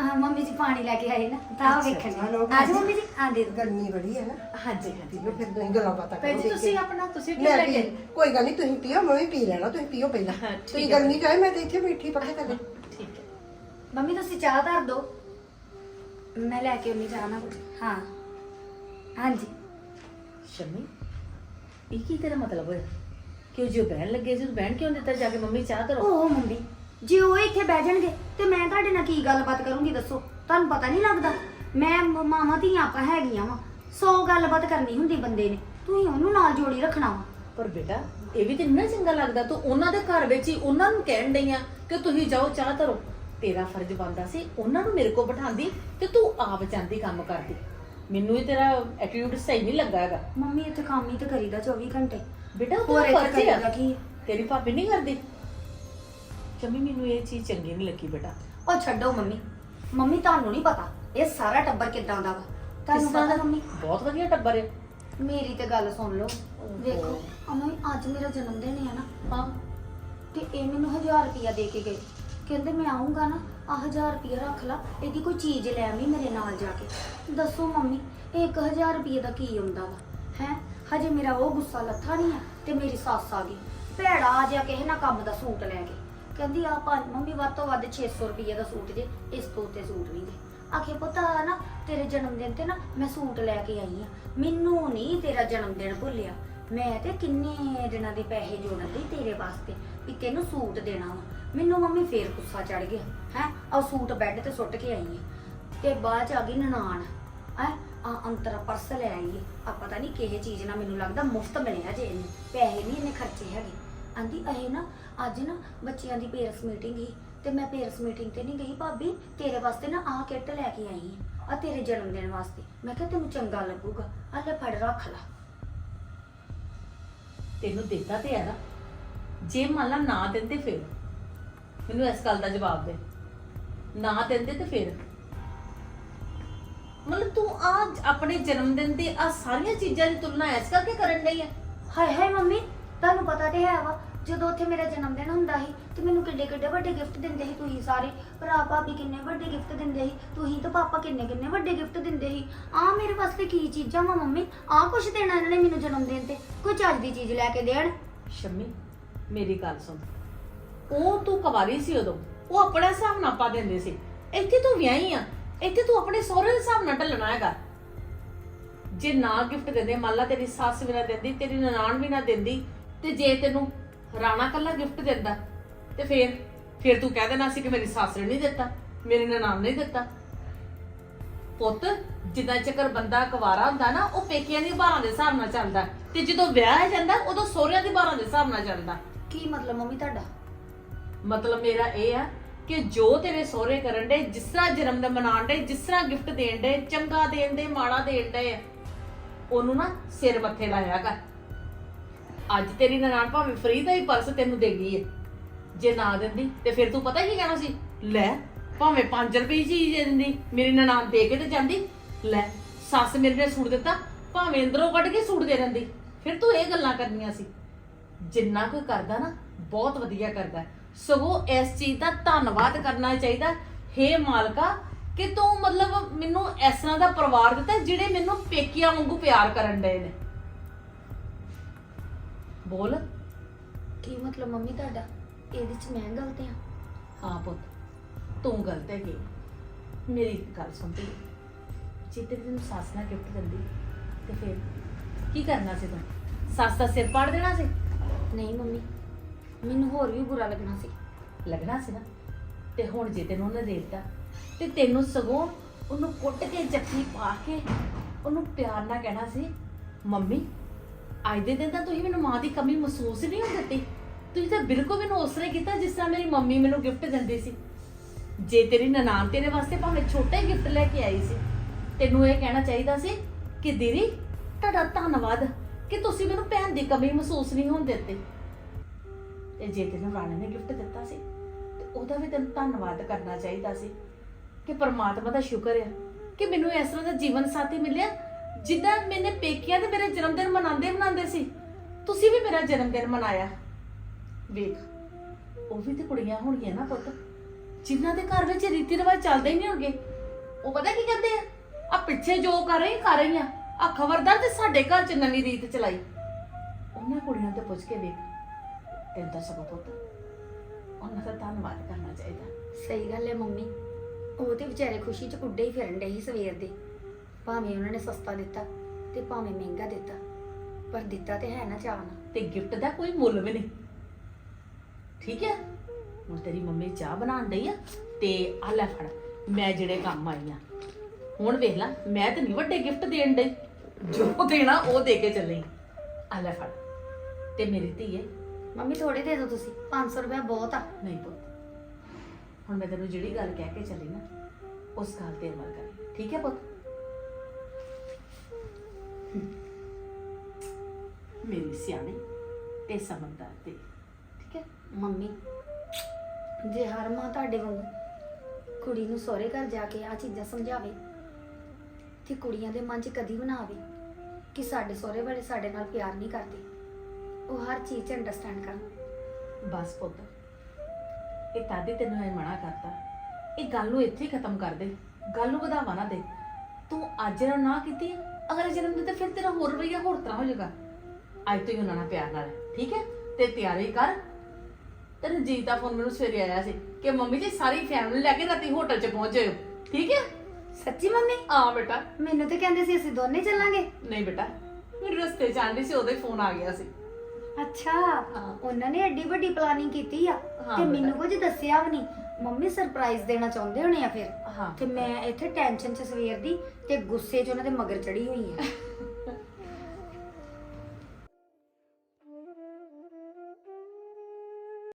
ਹਾਂ ਮੰਮੀ ਜੀ ਪਾਣੀ ਲੈ ਕੇ ਆਏ ਨਾ ਤਾਂ ਅੱਛਾ, ਵੇਖਣ ਚਲੋ ਆ ਜਾਓ ਮੰਮੀ ਜੀ? ਹਾਂ ਦੇ ਦਿਓ ਗਰਮੀ ਬੜੀ ਹੈ ਨਾ। ਹਾਂਜੀ ਹਾਂਜੀ। ਪੀਓ ਫਿਰ ਤੁਸੀਂ ਗੱਲਾਂ ਬਾਤਾਂ ਭੈਣ ਜੀ ਦੇਖ ਤੁਸੀਂ ਕੇ। ਆਪਣਾ ਤੁਸੀਂ ਕੀ ਮੈਂ ਲੈ ਕੇ ਪੀ- ਕੋਈ ਗੱਲ ਨਹੀਂ ਤੁਸੀਂ ਪੀਓ ਮੈਂ ਵੀ ਪੀ ਲੈਣਾ ਤੁਸੀਂ ਪੀਓ ਪਹਿਲਾਂ। ਹਾਂ, ਠੀਕ ਤੁਸੀਂ ਹੈ। ਗਰਮੀ ਚਾਹੇ ਮੈਂ ਤੇ ਇੱਥੇ ਬੈਠੀ ਪੱਕੇ ਥੱਲੇ। ਠੀਕ ਹੈ। ਮੰਮੀ ਤੁਸੀਂ ਚਾਹ ਧਰ ਦਿਓ। ਮੈਂ ਲੈ ਕੇ ਉਹਨੀ ਜਾਣਾ ਕੁਝ ਹਾਂ। ਹਾਂਜੀ। ਸ਼ਮੀ ਇਹ ਕੀ ਤੇਰਾ ਮਤਲਬ ਹੋਇਆ? ਕਿ ਉਹ ਜੋ ਬਹਿਣ ਲੱਗੇ ਸੀ? ਉਹ ਬਹਿਣ ਕਿਉਂ ਦਿੱਤਾ? ਜਾ ਕੇ ਮੰਮੀ ਚਾਹ ਧਰੋ ਉਹ ਮੰਮੀ ਜੇ ਉਹ ਇੱਥੇ ਬਹਿ ਜਾਣਗੇ ਤੇ ਮੈਂ ਤੁਹਾਡੇ ਨਾਲ ਕੀ ਗੱਲਬਾਤ ਕਰੂੰਗੀ ਦੱਸੋ? ਤੁਹਾਨੂੰ ਪਤਾ ਨਹੀਂ ਲੱਗਦਾ? ਮੈਂ ਮ- ਮਾਵਾਂ ਧੀਆਂ ਆਪਾਂ ਹੈਗੀਆਂ ਵਾ। ਸੌ ਗੱਲਬਾਤ ਕਰਨੀ ਹੁੰਦੀ ਬੰਦੇ ਨੇ। ਤੁਸੀਂ ਉਹਨੂੰ ਨਾਲ ਜੋੜੀ ਰੱਖਣਾ ਵਾ। ਪਰ ਬੇਟਾ ਇਹ ਵੀ ਤੇ ਨਹੀਂ ਨਾ ਚੰਗਾ ਲੱਗਦਾ ਤੂੰ ਉਹਨਾਂ ਦੇ ਘਰ ਵਿੱਚ ਹੀ ਉਹਨਾਂ ਨੂੰ ਕਹਿਣ ਡਈ ਆ ਕਿ ਤੁਸੀਂ ਜਾਓ ਚਾਹ ਧਰੋ। ਤੇਰਾ ਫਰਜ਼ ਬਣਦਾ ਸੀ ਉਹਨਾਂ ਨੂੰ ਮੇਰੇ ਕੋਲ ਬਿਠਾਉਂਦੀ ਤੇ ਤੂੰ ਆਪ ਜਾਂਦੀ ਕੰਮ ਕਰਦੀ। ਮੈਨੂੰ ਇਹ ਤੇਰਾ ਐਟੀਟਿਊਡ ਸਹੀ ਨਹੀਂ ਲੱਗਾ ਹੈਗਾ। ਮੰਮੀ ਇੱਥੇ ਕੰਮ ਹੀ ਤਾਂ ਕਰੀਦਾ 24 ਘੰਟੇ। ਬੇਟਾ ਉਹ ਹੋਰ ਤੇਰਾ ਇੱਥੇ ਫਰਜ਼ ਕਰੀਦਾ ਆ। ਕੀ? ਤੇਰੀ ਭਾਬੀ ਨਹੀਂ ਕਰਦੀ। ਚੰਮੀ ਮੈਨੂੰ ਇਹ ਚੀਜ਼ ਚੰਗੀ ਨਹੀਂ ਲੱਗੀ ਬੇਟਾ। ਉਹ ਛੱਡੋ ਮੰਮੀ। ਮੰਮੀ ਤੁਹਾਨੂੰ ਨਹੀਂ ਪਤਾ ਇਹ ਸਾਰਾ ਟੱਬਰ ਕਿਦਾਂ ਦਾ ਵਾ। ਤੁਹਾਨੂੰ ਕਿਸ ਤਰ੍ਹਾਂ ਪਤਾ ਦਾ? ਮੰਮੀ? ਬਹੁਤ ਵਧੀਆ ਟੱਬਰ ਹੈ। ਮੇਰੀ ਤੇ ਗੱਲ ਸੁਣ ਲਓ। ਵੇਖੋ ਅਮਨ ਅੱਜ ਮੇਰਾ ਜਨਮ ਦਿਨ ਹੈ ਨਾ। ਹਾਂ। ਤੇ ਇਹ ਮੈਨੂੰ 1000 ਰੁਪਇਆ ਦੇ ਕੇ ਗਏ। ਕਹਿੰਦੇ ਮੈਂ ਆਉਂਗਾ ਨਾ ਆਹ 1000 ਰੁਪਇਆ ਰੱਖ ਲਾ, ਇਹਦੀ ਕੋਈ ਚੀਜ਼ ਲੈ ਆਵੀਂ ਮੇਰੇ ਨਾਲ ਜਾ ਕੇ। ਦੱਸੋ ਮੰਮੀ 1000 ਰੁਪਏ ਦਾ ਕੀ ਆਉਂਦਾ ਵਾ? ਹੈ? ਹਜੇ ਮੇਰਾ ਉਹ ਗੁੱਸਾ ਲੱਥਾ ਨਹੀਂ ਹੈ ਤੇ ਮੇਰੀ ਸੱਸ ਆ ਗਈ। ਭੈੜਾ ਆ ਜਾ ਕਿਸੇ ਨਾ ਕੰਮ ਦਾ ਸੂਟ ਲੈ ਕੇ। ਕਹਿੰਦੀ ਆ ਪੰਜ, ਮੰਮੀ, ਵੱਧ ਤੋਂ ਵੱਧ 600 ਰੁਪਏ ਦਾ ਸੂਟ ਜੇ ਇਸ ਤੋਂ ਉੱਤੇ ਸੂਟ ਨਹੀਂ ਦੇ। ਆਖੇ, ਪਤਾ ਨਾ ਤੇਰੇ ਜਨਮ ਦਿਨ ਤੇ ਨਾ ਮੈਂ ਸੂਟ ਲੈ ਕੇ ਆਈ ਆ। ਮੈਨੂੰ ਨਹੀਂ ਤੇਰਾ ਜਨਮ ਦਿਨ ਭੁੱਲਿਆ। ਮੈਂ ਤੇ ਕਿੰਨੇ ਦਿਨਾਂ ਦੇ ਪੈਸੇ ਜੋੜਨ ਲਈ ਤੇਰੇ ਵਾਸਤੇ ਵੀ ਤੈਨੂੰ ਸੂਟ ਦੇਣਾ ਵਾ। ਮੈਨੂੰ ਮੰਮੀ ਫੇਰ ਗੁੱਸਾ ਚੜ ਗਿਆ, ਹੈ? ਆ ਸੂਟ ਬੈੱਡ ਤੇ ਸੁੱਟ ਕੇ ਆਈ ਆ ਤੇ ਬਾਅਦ ਚ ਆ ਗਈ ਨਨਾਣ, ਹੈ? ਆ ਅੰਤਰਾ ਪਰਸ ਲੈ ਆਈ ਏ। ਆ ਪਤਾ ਨਹੀਂ ਕਿਹੇ ਚੀਜ਼ ਨਾਲ ਮੈਨੂੰ ਲੱਗਦਾ ਮੁਫਤ ਮਿਲਿਆ ਜੇ ਇਹਨੂੰ। ਪੈਸੇ ਨਹੀਂ ਇਹਨੇ ਖਰਚੇ ਹੈਗੇ। ਆਂਦੀ ਇਹ ਨਾ, ਅੱਜ ਨਾ ਬੱਚਿਆਂ ਦੀ ਪੇਰੈਂਟਸ ਮੀਟਿੰਗ ਸੀ ਤੇ ਮੈਂ ਪੇਰੈਂਟਸ ਮੀਟਿੰਗ ਤੇ ਨਹੀਂ ਗਈ ਭਾਬੀ। ਤੇਰੇ ਵਾਸਤੇ ਨਾ ਆਹ ਕਿੱਟ ਲੈ ਕੇ ਆਈ ਆ ਆ ਤੇਰੇ ਜਨਮ ਦਿਨ ਵਾਸਤੇ। ਮੈਂ ਕਿਹਾ ਤੈਨੂੰ ਚੰਗਾ ਲੱਗੂਗਾ। ਆ ਲੈ ਫੜ, ਰੱਖ ਲੈ। ਤੈਨੂੰ ਦਿੱਤਾ ਤੇ ਆ ਨਾ। ਜੇ ਮੰਨ ਲਾ ਨਾ ਦਿੰਦੇ ਫਿਰ। ਮੈਨੂੰ ਇਸ ਗੱਲ ਦਾ ਜਵਾਬ ਦੇ। ਨਾ ਦਿੰਦੇ ਤੇ ਫਿਰ। ਮਤਲਬ ਤੂੰ ਆ ਆਪਣੇ ਜਨਮ ਦਿਨ ਤੇ ਆ ਸਾਰੀਆਂ ਚੀਜ਼ਾਂ ਦੀ ਤੁਲਨਾ ਇਸ ਕਰਕੇ ਕਰਨ ਲਈ ਹੈ ਹਾਏ ਹਾਏ ਮੰਮੀ ਤੁਹਾਨੂੰ ਪਤਾ ਤੇ ਹੈ ਵਾ ਜਦੋਂ ਉੱਥੇ ਮੇਰਾ ਜਨਮ ਦਿਨ ਹੁੰਦਾ ਸੀ ਤੇ ਮੈਨੂੰ ਕਿੱਡੇ ਕਿੱਡੇ ਵੱਡੇ ਗਿਫਟ ਦਿੰਦੇ ਸੀ ਤੁਸੀਂ ਸਾਰੇ। ਭਰਾ ਭਾਬੀ ਕਿੰਨੇ ਵੱਡੇ ਗਿਫਟ ਦਿੰਦੇ ਸੀ ਤੁਸੀਂ ਤੇ ਪਾਪਾ ਕਿੰਨੇ ਕਿੰਨੇ ਵੱਡੇ ਗਿਫਟ ਦਿੰਦੇ ਸੀ। ਆ ਮੇਰੇ ਵਾਸਤੇ ਕੀ ਚੀਜ਼ਾਂ ਵਾ ਮੰਮੀ? ਆ ਕੁਛ ਦੇਣਾ ਇਹਨਾਂ ਨੇ ਮੈਨੂੰ ਜਨਮ ਦਿਨ ਤੇ ਕੋਈ ਚੱਜ ਦੀ ਚੀਜ਼ ਲੈ ਕੇ ਦੇਣ। ਸ਼ਮੀ ਮੇਰੀ ਗੱਲ ਸੁਣ। ਉਹ ਤੂੰ ਕੁਵਾਰੀ ਸੀ ਉਦੋਂ, ਉਹ ਆਪਣੇ ਹਿਸਾਬ ਨਾਲ ਪਾ ਦਿੰਦੇ ਸੀ। ਇੱਥੇ ਤੂੰ ਵਿਆਹੀ ਆ, ਇੱਥੇ ਤੂੰ ਆਪਣੇ ਸਹੁਰੇ ਦੇ ਹਿਸਾਬ ਨਾਲ ਢਲਣਾ ਹੈਗਾ। ਜੇ ਨਾ ਗਿਫਟ ਦਿੰਦੇ, ਮੰਨ ਲਾ ਤੇਰੀ ਸੱਸ ਵੀ ਨਾ ਦਿੰਦੀ, ਤੇਰੀ ਨਨਾਣ ਵੀ ਨਾ ਦਿੰਦੀ, ਤੇ ਜੇ ਤੈਨੂੰ ਰਾਣਾ ਕੱਲਾ ਗਿਫਟ ਦਿੰਦਾ, ਤੇ ਫੇਰ ਫੇਰ ਤੂੰ ਕਹਿ ਦੇਣਾ ਸੀ ਕਿ ਮੇਰੀ ਸੱਸ ਨੇ ਨਹੀਂ ਦਿੱਤਾ, ਮੇਰੇ ਨਨਾਣ ਨੇ ਦਿੱਤਾ। ਪੁੱਤ, ਜਿੱਦਾਂ ਚੱਕਰ ਬੰਦਾ ਕੁਵਾਰਾ ਹੁੰਦਾ ਨਾ, ਉਹ ਪੇਕਿਆਂ ਦੀ ਬਾਰਾਂ ਦੇ ਹਿਸਾਬ ਨਾਲ ਚੱਲਦਾ, ਤੇ ਜਦੋਂ ਵਿਆਹ ਜਾਂਦਾ, ਉਦੋਂ ਸਹੁਰਿਆਂ ਦੀ ਬਾਰਾਂ ਦੇ ਹਿਸਾਬ ਨਾਲ ਚੱਲਦਾ। ਕੀ ਮਤਲਬ ਮੰਮੀ ਤੁਹਾਡਾ? ਮਤਲਬ ਮੇਰਾ ਇਹ ਆ ਕਿ ਜੋ ਤੇਰੇ ਸਹੁਰੇ ਕਰਨ ਦੇ ਜਿਸ ਤਰ੍ਹਾਂ ਜਨਮ ਦਿਨ ਮਨਾਉਣ ਦੇ ਜਿਸ ਤਰ੍ਹਾਂ ਗਿਫਟ ਦੇਣ ਦੇ ਚੰਗਾ ਦੇਣ ਦੇ ਮਾੜਾ ਦੇਣ ਦੇ ਉਹਨੂੰ ਨਾ ਸਿਰ ਮੱਥੇ ਲਾਇਆ ਕਰ। ਅੱਜ ਤੇਰੀ ਨਨਾਣ ਭਾਵੇਂ ਫ੍ਰੀ ਦਾ ਹੀ ਪਰਸ ਤੈਨੂੰ ਦੇ ਗਈ ਹੈ ਜੇ ਨਾ ਦਿੰਦੀ, ਤੇ ਫਿਰ ਤੂੰ ਪਤਾ ਕੀ ਕਹਿਣਾ ਸੀ? ਲੈ, ਭਾਵੇਂ 5 ਰੁਪਏ ਚੀਜ਼ ਦੇ ਦਿੰਦੀ, ਮੇਰੀ ਨਨਾਣ ਦੇ ਕੇ ਤੇ ਜਾਂਦੀ, ਲੈ, ਸੱਸ ਮੇਰੇ ਨੇ ਸੂਟ ਦਿੱਤਾ, ਭਾਵੇਂ ਅੰਦਰੋਂ ਕੱਢ ਕੇ ਸੂਟ ਦੇ ਦਿੰਦੀ, ਫਿਰ ਤੂੰ ਇਹ ਗੱਲਾਂ ਕਰਨੀਆਂ ਸੀ। ਜਿੰਨਾ ਕੋਈ ਕਰਦਾ ਨਾ, ਬਹੁਤ ਵਧੀਆ ਕਰਦਾ। ਸਗੋਂ ਇਸ ਚੀਜ਼ ਦਾ ਧੰਨਵਾਦ ਕਰਨਾ ਚਾਹੀਦਾ। ਹੇ ਮਾਲਕਾ ਕਿ ਤੂੰ ਮਤਲਬ ਮੈਨੂੰ ਇਸ ਤਰ੍ਹਾਂ ਦਾ ਪਰਿਵਾਰ ਦਿੱਤਾ ਜਿਹੜੇ ਮੈਨੂੰ ਪੇਕੀਆਂ ਵਾਂਗੂ ਪਿਆਰ ਕਰਨ ਡਏ ਨੇ। ਬੋਲ। ਕੀ ਮਤਲਬ ਮੰਮੀ ਤੁਹਾਡਾ? ਇਹਦੇ ਚ ਮੈਂ ਗਲਤ ਆ ਹਾਂ ਪੁੱਤ ਤੂੰ ਗਲਤ ਹੈਗੀ। ਮੇਰੀ ਇੱਕ ਗੱਲ ਸੁਣ ਤੇ। ਜੇ ਤੈਨੂੰ ਸੱਸ ਨਾਲ ਗਿਫਟ ਦਿੰਦੀ ਤੇ ਫਿਰ ਕੀ ਕਰਨਾ ਸੀ ਤੂੰ? ਸੱਸ ਦਾ ਸਿਰ ਪਾੜ ਦੇਣਾ ਸੀ? ਨਹੀਂ ਮੰਮੀ ਮੈਨੂੰ ਹੋਰ ਵੀ ਬੁਰਾ ਲੱਗਣਾ ਸੀ। ਲੱਗਣਾ ਸੀ ਨਾ? ਤੇ ਹੁਣ ਜੇ ਤੈਨੂੰ ਉਹਨੇ ਦੇ ਦਿੱਤਾ, ਤੇ ਤੈਨੂੰ ਸਗੋਂ ਉਹਨੂੰ ਕੁੱਟ ਕੇ ਜੱਫੀ ਪਾ ਕੇ ਉਹਨੂੰ ਪਿਆਰ ਨਾਲ ਕਹਿਣਾ ਸੀ, ਮੰਮੀ, ਅੱਜ ਦੇ ਦਿਨ ਤਾਂ ਤੁਸੀਂ ਮੈਨੂੰ ਮਾਂ ਦੀ ਕਮੀ ਮਹਿਸੂਸ ਨਹੀਂ ਹੋਣ ਦਿੱਤੀ। ਤੁਸੀਂ ਤਾਂ ਬਿਲਕੁਲ ਮੈਨੂੰ ਉਸ ਕੀਤਾ ਜਿਸ ਤਰ੍ਹਾਂ ਮੇਰੀ ਮੰਮੀ ਮੈਨੂੰ ਗਿਫਟ ਦਿੰਦੀ ਸੀ। ਜੇ ਤੇਰੀ ਨਨਾਣ ਤੇਰੇ ਵਾਸਤੇ ਭਾਵੇਂ ਛੋਟਾ ਹੀ ਗਿਫਟ ਲੈ ਕੇ ਆਈ ਸੀ, ਤੈਨੂੰ ਇਹ ਕਹਿਣਾ ਚਾਹੀਦਾ ਸੀ ਕਿ ਦੀਦੀ, ਤੁਹਾਡਾ ਧੰਨਵਾਦ ਕਿ ਤੁਸੀਂ ਮੈਨੂੰ ਭੈਣ ਦੀ ਕਮੀ ਮਹਿਸੂਸ ਨਹੀਂ ਹੋਣ ਦਿੱਤੀ। ਤੇ ਜੇ ਤੈਨੂੰ ਰਾਣੇ ਨੇ ਗਿਫਟ ਦਿੱਤਾ ਸੀ, ਤੇ ਉਹਦਾ ਵੀ ਤੈਨੂੰ ਧੰਨਵਾਦ ਕਰਨਾ ਚਾਹੀਦਾ ਸੀ ਕਿ ਪਰਮਾਤਮਾ ਦਾ ਸ਼ੁਕਰ ਹੈ ਕਿ ਮੈਨੂੰ ਇਸ ਤਰ੍ਹਾਂ ਦਾ ਜੀਵਨ ਸਾਥੀ ਮਿਲਿਆ, ਜਿੱਦਾਂ ਮੈਨੇ ਪੇਕਿਆਂ ਤੇ ਮੇਰੇ ਜਨਮ ਦਿਨ ਮਨਾਉਂਦੇ ਮਨਾਉਂਦੇ ਸੀ। ਤੁਸੀਂ ਵੀ ਮੇਰਾ ਜਨਮ ਦਿਨ ਮਨਾਇਆ। ਵੇਖ, ਉਹ ਵੀ ਤੇ ਕੁੜੀਆਂ ਹੋਣਗੀਆਂ ਨਾ ਪੁੱਤ, ਜਿਨ੍ਹਾਂ ਦੇ ਘਰ ਵਿੱਚ ਰੀਤੀ ਰਿਵਾਜ ਚੱਲਦੇ ਹੀ ਨਹੀਂ ਹੋਣਗੇ। ਉਹ ਪਤਾ ਕੀ ਕਹਿੰਦੇ ਆ? ਆ ਪਿੱਛੇ ਜੋ ਕਰ ਰਹੀ ਕਰ ਰਹੀ ਆ ਆ ਖਬਰਦਾਰ ਤੇ ਸਾਡੇ ਘਰ 'ਚ ਨਵੀਂ ਰੀਤ ਚਲਾਈ। ਉਹਨਾਂ ਕੁੜੀਆਂ ਤੋਂ ਪੁੱਛ ਕੇ ਵੇਖ। ਤਾਂ ਸਗੋਂ ਪੁੱਤ। ਉਹਨਾਂ ਦਾ ਧੰਨਵਾਦ ਕਰਨਾ ਚਾਹੀਦਾ। ਸਹੀ ਗੱਲ ਹੈ ਮੰਮੀ। ਉਹ ਤੇ ਵਿਚਾਰੇ ਖੁਸ਼ੀ ਚ ਉੱਡੇ ਹੀ ਫਿਰਨ ਡੇ ਸੀ ਸਵੇਰ ਦੇ। ਭਾਵੇਂ ਉਹਨਾਂ ਨੇ ਸਸਤਾ ਦਿੱਤਾ ਤੇ ਭਾਵੇਂ ਮਹਿੰਗਾ ਦਿੱਤਾ ਪਰ ਦਿੱਤਾ ਤੇ ਹੈ ਨਾ ਚਾਅ ਨਾਲ। ਤੇ ਗਿਫਟ ਦਾ ਕੋਈ ਮੁੱਲ ਵੀ ਨਹੀਂ। ਠੀਕ ਹੈ? ਹੁਣ ਤੇਰੀ ਮੰਮੀ ਚਾਹ ਬਣਾਉਣ ਡਈ ਆ ਤੇ ਆ ਲੈ ਫੜ ਮੈਂ ਜਿਹੜੇ ਕੰਮ ਆਈ ਆ। ਹੁਣ ਵੇਖ ਲੈ ਮੈਂ ਤੇ ਨਹੀਂ ਵੱਡੇ ਗਿਫਟ ਦੇਣ ਡਈ। ਜੋ ਦੇਣਾ ਉਹ ਦੇ ਕੇ ਚੱਲੇ। ਆ ਲੈ ਫੜ। ਤੇ ਮੇਰੀ ਧੀਏ ਮੰਮੀ ਥੋੜੇ ਦੇ ਦਿਓ ਤੁਸੀਂ। 500 ਰੁਪਏ ਬਹੁਤ ਆ। ਨਹੀਂ ਪੁੱਤ। ਹੁਣ ਮੈਂ ਤੈਨੂੰ ਜਿਹੜੀ ਗੱਲ ਕਹਿ ਕੇ ਚੱਲੀ ਨਾ ਉਸ ਗੱਲ ਤੇ ਅਮਲ ਕਰ। ਠੀਕ ਹੈ ਪੁੱਤ? ਮੇਰੀ ਸਿਆਣੀ ਤੇ ਸਮਝਦਾਰ ਤੇ। ਠੀਕ ਹੈ? ਮੰਮੀ ਜੇ ਹਰ ਮਾਂ ਤੁਹਾਡੇ ਵਾਂਗੂ ਕੁੜੀ ਨੂੰ ਸਹੁਰੇ ਘਰ ਜਾ ਕੇ ਆ ਚੀਜ਼ਾਂ ਸਮਝਾਵੇ ਤੇ ਕੁੜੀਆਂ ਦੇ ਮਨ 'ਚ ਕਦੀ ਵੀ ਨਾ ਆਵੇ ਕਿ ਸਾਡੇ ਸਹੁਰੇ ਵਾਲੇ ਸਾਡੇ ਨਾਲ ਪਿਆਰ ਨਹੀਂ ਕਰਦੇ। ਉਹ ਹਰ ਚੀਜ਼ 'ਚ ਅੰਡਰਸਟੈਂਡ ਕਰਨ। ਬਸ ਪੁੱਤ। ਇਹ ਤਾਦੀ ਤੈਨੂੰ ਮੈਂ ਮਨਾ ਕਰਤਾ। ਇਹ ਗੱਲ ਨੂੰ ਇੱਥੇ ਹੀ ਖਤਮ ਕਰ ਦੇ। ਗੱਲ ਨੂੰ ਵਧਾਵਾ ਨਾ ਦੇ। ਤੂੰ ਅੱਜ ਨਾ ਨਾ ਕੀਤੀ ਅਗਲੇ ਜਨਮ ਦਿਨ ਤੇ ਫਿਰ ਤੇਰਾ ਹੋਰ ਰਵਈਆ ਹੋਰ ਤਰ੍ਹਾਂ ਹੋ ਜਾਏਗਾ। ਅੱਜ ਤੋਂ ਹੀ ਉਹਨਾਂ ਨਾਲ ਪਿਆਰ ਨਾਲ। ਠੀਕ ਹੈ? ਤੇ ਤਿਆਰੀ ਕਰ। ਤੇ ਰਣਜੀਤ ਦਾ ਫੋਨ ਮੈਨੂੰ ਸਵੇਰੇ ਆਇਆ ਸੀ ਕਿ ਮੰਮੀ ਜੀ ਸਾਰੀ ਫੈਮਿਲੀ ਲੈ ਕੇ ਰਾਤੀ ਹੋਟਲ 'ਚ ਪਹੁੰਚ ਜਾਇਓ। ਠੀਕ ਹੈ? ਸੱਚੀ ਮੰਮੀ? ਹਾਂ ਬੇਟਾ। ਮੈਨੂੰ ਤੇ ਕਹਿੰਦੇ ਸੀ ਅਸੀਂ ਦੋਨੇ ਚੱਲਾਂਗੇ। ਨਹੀਂ ਬੇਟਾ। ਮੇਰੇ ਰਸਤੇ 'ਚ ਆਂਦੀ ਸੀ ਉਹਦੇ ਫੋਨ ਆ ਗਿਆ ਸੀ। ਅੱਛਾ ਹਾਂ। ਉਹਨਾਂ ਨੇ ਐਡੀ ਵੱਡੀ ਪਲਾਨਿੰਗ ਕੀਤੀ ਆ ਹਾਂ ਤੇ। ਮੈਨੂੰ ਕੁਝ ਦੱਸਿਆ ਵੀ ਨਹੀਂ ਮੰਮੀ ਸਰਪ੍ਰਾਈਜ਼ ਦੇਣਾ ਚਾਹੁੰਦੇ ਹੋਣੇ ਆ ਫਿਰ ਹਾਂ ਤੇ ਮੈਂ ਇੱਥੇ ਟੈਨਸ਼ਨ ਚ ਸਵੇਰ ਦੀ ਤੇ ਗੁੱਸੇ 'ਚ ਉਹਨਾਂ ਦੇ ਮਗਰ ਚੜੀ ਹੋਈ ਆ